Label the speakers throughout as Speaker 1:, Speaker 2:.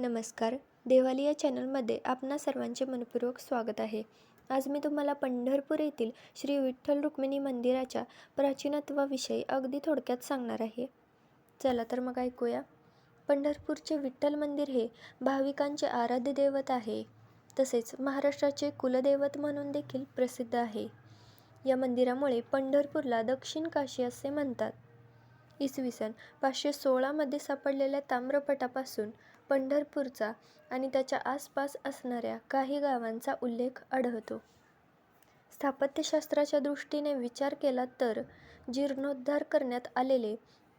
Speaker 1: नमस्कार. देवाली या चॅनलमध्ये आपणा सर्वांचे मनपूर्वक स्वागत आहे. आज मी तुम्हाला पंढरपूर येथील श्री विठ्ठल रुक्मिणी मंदिराच्या प्राचीनत्वाविषयी अगदी थोडक्यात सांगणार आहे. चला तर मग ऐकूया. पंढरपूरचे विठ्ठल मंदिर हे भाविकांचे आराध्य दैवत आहे. तसेच महाराष्ट्राचे कुलदैवत म्हणून देखील प्रसिद्ध आहे. या मंदिरामुळे पंढरपूरला दक्षिण काशी असे म्हणतात. इसवी सन पाचशे सोळामध्ये सापडलेल्या ताम्रपटापासून पंढरपूरचा आणि त्याच्या आसपास असणाऱ्या काही गावांचा उल्लेख आढळतो. स्थापत्यशास्त्राच्या दृष्टीने विचार केला तर जीर्णोद्धार करण्यात आलेले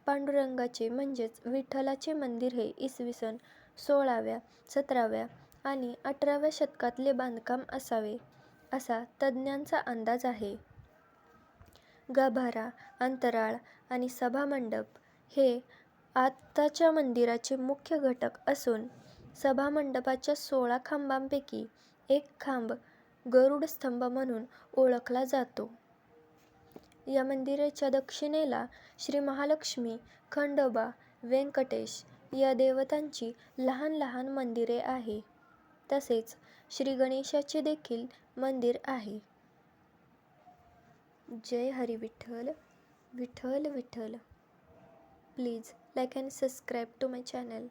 Speaker 1: पांडुरंगाचे म्हणजेच विठ्ठलाचे मंदिर हे इसवी सन सोळाव्या सतराव्या आणि अठराव्या शतकातले बांधकाम असावे असा तज्ज्ञांचा अंदाज आहे. गाभारा अंतराळ आणि सभामंडप हे आत्ताच्या मंदिराचे मुख्य घटक असून सभामंडपाच्या सोळा खांबांपैकी एक खांब गरुड स्तंभ म्हणून ओळखला जातो. या मंदिराच्या दक्षिणेला श्री महालक्ष्मी खंडोबा व्यंकटेश या देवतांची लहान लहान मंदिरे आहे. तसेच श्री गणेशाचे देखील मंदिर आहे. जय Hari Vitthal Vitthal Vitthal. Please like and subscribe to my channel.